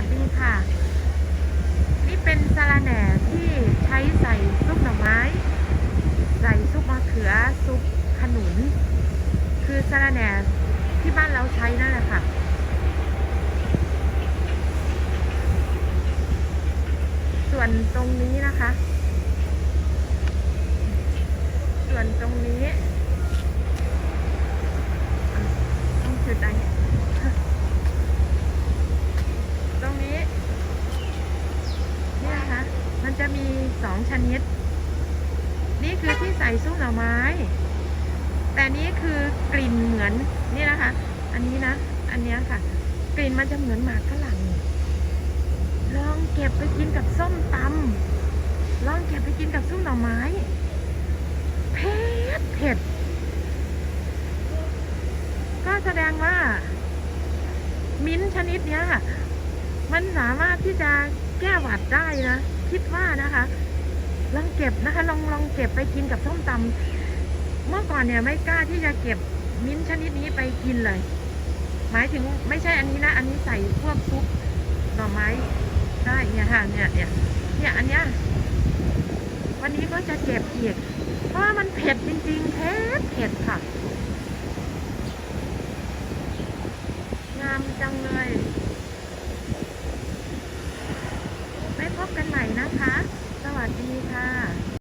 วัสดีค่ะ นี่เป็นสาระแหน่ที่ใช้ใส่ซุปหน่อไม้ ใส่ซุปมะเขือซุปขนุน คือสาระแหน่ที่บ้านเราใช้นั่นแหละค่ะส่วนตรงนี้นะคะ ส่วนตรงนี้ต้องจุดอะไร ตรงนี้เนี่ยนะคะ มันจะมี สองชนิด นี่คือที่ใส่ซุปหน่อไม้ แต่นี้คือกลิ่นเหมือนนี่นะคะ อันนี้นะ อันนี้ค่ะ กลิ่นมันจะเหมือนหมากฝรั่งลองเก็บไปกินกับส้มตำลองเก็บไปกินกับซุปหน่อไม้ เผ็ดเผ็ด ก็แสดงว่า มิ้นชนิดเนี้ยค่ะ มันสามารถที่จะแก้หวัดได้นะ คิดว่านะคะลองเก็บนะคะ ลองลองเก็บไปกินกับส้มตำเมื่อก่อนเนี่ยไม่กล้าที่จะเก็บมิ้นชนิดนี้ไปกินเลย หมายถึงไม่ใช่อันนี้นะ อันนี้ใส่พวกซุปหน่อไม้ได้เนี่ยค่ะเนี่ยเนี่ยเนี่ยอันเนี้ยวันนี้ก็จะเก็บอีกเพราะมันเผ็ดจริงๆเผ็ดเผ็ดค่ะ งามจังเลย ดีค่ะ